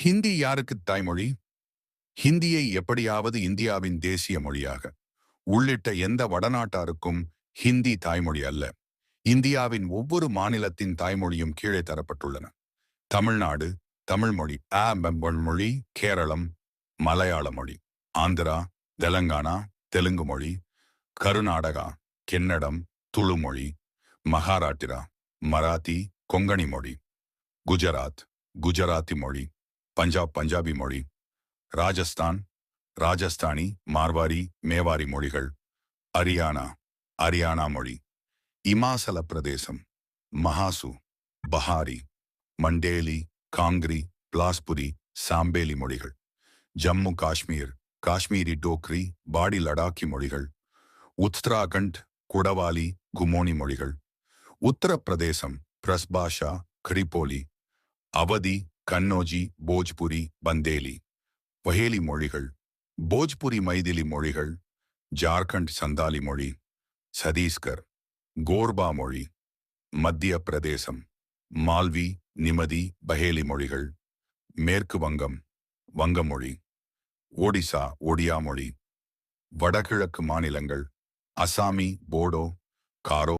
ஹிந்தி யாருக்கு தாய்மொழி? ஹிந்தியை எப்படியாவது இந்தியாவின் தேசிய மொழியாக. உள்ளிட்ட எந்த வடநாட்டாருக்கும் ஹிந்தி தாய்மொழி அல்ல. இந்தியாவின் ஒவ்வொரு மாநிலத்தின் தாய்மொழியும் கீழே தரப்பட்டுள்ளன. தமிழ்நாடு தமிழ் மொழி ஆ மொழி கேரளம் மலையாள மொழி ஆந்திரா தெலங்கானா தெலுங்கு மொழி கருநாடகா கென்னடம் துளு மொழி மகாராட்டிரா மராத்தி கொங்கணி மொழி குஜராத் குஜராத்தி மொழி பஞ்சாப் பஞ்சாபி மொழி ராஜஸ்தான் ராஜஸ்தானி மார்வாரி மேவாரி மொழிகள் ஹரியானா ஹரியானா மொழி இமாசல பிரதேசம் மகாசு பஹாரி மண்டேலி காங்கிரி பிளாஸ்புரி சாம்பேலி மொழிகள் ஜம்மு காஷ்மீர் காஷ்மீரி டோக்ரி பாடி லடாக்கி மொழிகள் உத்தராகண்ட் குடவாலி குமோனி மொழிகள் உத்தரப்பிரதேசம் பிரஸ்பாஷா கிரிபோலி அவதி கன்னோஜி போஜ்புரி பந்தேலி வஹேலி மொழிகள் போஜ்புரி மைதிலி மொழிகள் ஜார்க்கண்ட் சந்தாலி மொழி சதீஸ்கர் கோர்பா மொழி மத்திய பிரதேசம் மால்வி நிமதி பஹேலி மொழிகள் மேற்கு வங்கம் வங்க மொழி ஒடிசா ஒடியா மொழி வடகிழக்கு மாநிலங்கள் அசாமி போடோ காரோ